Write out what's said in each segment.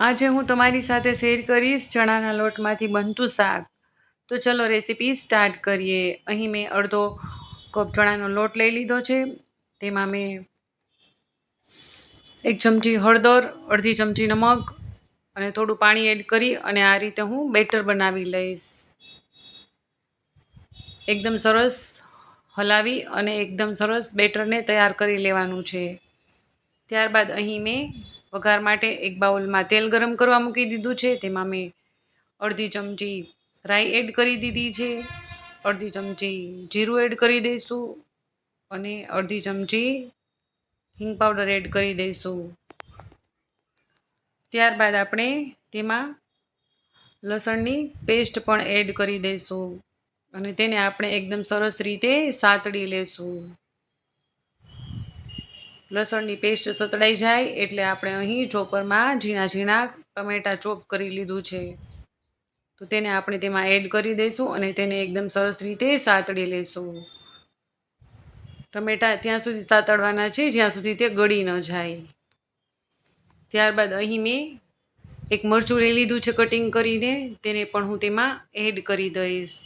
આજે હું તમારી સાથે શેર કરીશ ચણાના લોટમાંથી બનતું શાક. તો ચલો રેસીપી સ્ટાર્ટ કરીએ. અહીં મેં અડધો કપ ચણાનો લોટ લઈ લીધો છે. તેમાં મેં એક ચમચી હળદર, અડધી ચમચી નમક અને થોડું પાણી એડ કરી અને આ રીતે હું બેટર બનાવી લઈશ. એકદમ સરસ હલાવી અને એકદમ સરસ બેટરને તૈયાર કરી લેવાનું છે. ત્યારબાદ અહીં મેં વઘાર માટે એક બાઉલમાં તેલ ગરમ કરવા મૂકી દીધું છે. તેમાં મેં અડધી ચમચી રાઈ એડ કરી દીધી છે. અડધી ચમચી જીરું એડ કરી દઈશું અને અડધી ચમચી હિંગ પાવડર એડ કરી દઈશું. ત્યારબાદ આપણે તેમાં લસણની પેસ્ટ પણ એડ કરી દઈશું અને તેને આપણે એકદમ સરસ રીતે સાતડી લેશું. લસણની પેસ્ટ સતળાઈ જાય એટલે આપણે અહીં ચોપરમાં ઝીણા ઝીણા ટમેટાં ચોપ કરી લીધું છે. તો તેને આપણે તેમાં એડ કરી દઈશું અને તેને એકદમ સરસ રીતે સાતડી લઈશું ટમેટાં ત્યાં સુધી સાતળવાના છે, જ્યાં સુધી તે ગળી ન જાય. ત્યારબાદ અહીં મેં એક મરચું લઈ લીધું છે કટિંગ કરીને, તેને પણ હું તેમાં એડ કરી દઈશ.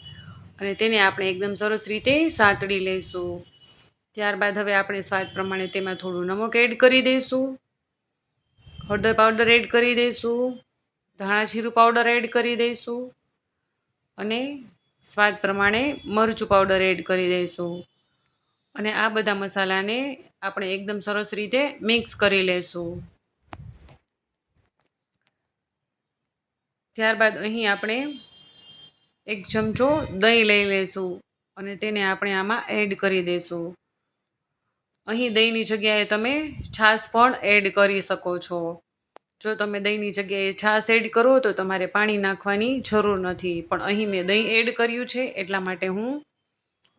અને તેને આપણે એકદમ સરસ રીતે સાતડી લઈશું ત્યારબાદ હવે આપણે સ્વાદ પ્રમાણે તેમાં થોડું નમક એડ કરી દઈશું. હળદર પાવડર એડ કરી દઈશું. ધાણા જીરું પાવડર એડ કરી દઈશું. અને સ્વાદ પ્રમાણે મરચું પાવડર એડ કરી દઈશું. અને આ બધા મસાલાને આપણે એકદમ સરસ રીતે મિક્સ કરી લઈશું ત્યારબાદ અહીં આપણે એક ચમચો દહીં લઈ લઈશું અને તેને આપણે આમાં એડ કરી દઈશું અહીં દહીંની જગ્યાએ તમે છાશ પણ એડ કરી શકો છો. જો તમે દહીંની જગ્યાએ છાશ એડ કરો તો તમારે પાણી નાખવાની જરૂર નથી. પણ અહીં મેં દહીં એડ કર્યું છે, એટલા માટે હું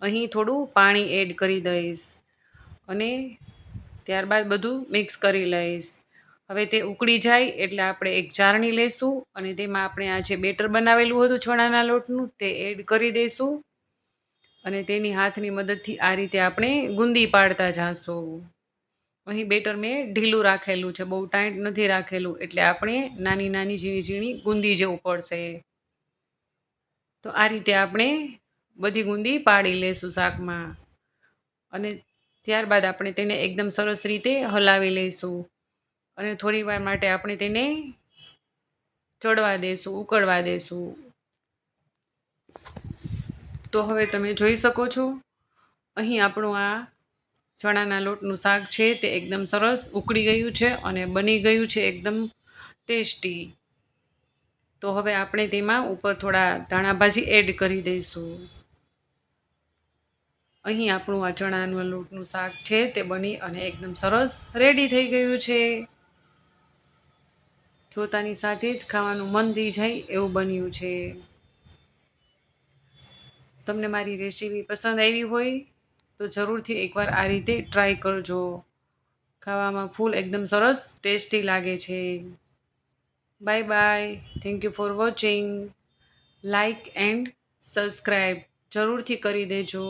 અહીં થોડું પાણી એડ કરી દઈશ. અને ત્યારબાદ બધું મિક્સ કરી લઈશ. હવે તે ઉકળી જાય એટલે આપણે એક ચારણી લઈશું અને તેમાં આપણે આ જે બેટર બનાવેલું હતું ચણાના લોટનું તે એડ કરી દઈશું અને તેની હાથની મદદથી આ રીતે આપણે ગુંદી પાડતા જાશું. અહીં બેટર મેં ઢીલું રાખેલું છે, બહુ ટાઈટ નથી રાખેલું, એટલે આપણે નાની નાની ઝીણી ઝીણી ગુંદી જેવું પડશે. તો આ રીતે આપણે બધી ગુંદી પાડી લઈશું શાકમાં. અને ત્યારબાદ આપણે તેને એકદમ સરસ રીતે હલાવી લઈશું અને થોડી વાર માટે આપણે તેને ચડવા દઈશું ઉકળવા દઈશું તો હવે તમે જોઈ શકો છો. અહીં આપણું આ ચણાના લોટનું શાક છે, તે એકદમ સરસ ઉકળી ગયું છે અને બની ગયું છે એકદમ ટેસ્ટી. તો હવે આપણે તેમાં ઉપર થોડા ધાણાભાજી એડ કરી દઈશું. અહીં આપણું આ ચણાના લોટનું શાક છે, તે બની અને એકદમ સરસ રેડી થઈ ગયું છે. જોતાની સાથે જ ખાવાનું મન થઈ જાય એવું બન્યું છે. તમને મારી રેસીપી પસંદ આવી હોય, તો જરૂરથી એકવાર આ રીતે ટ્રાય કરજો. ખાવામાં ફૂલ એકદમ સરસ ટેસ્ટી લાગે છે. Bye bye thank you for watching like and subscribe જરૂરથી કરી દેજો.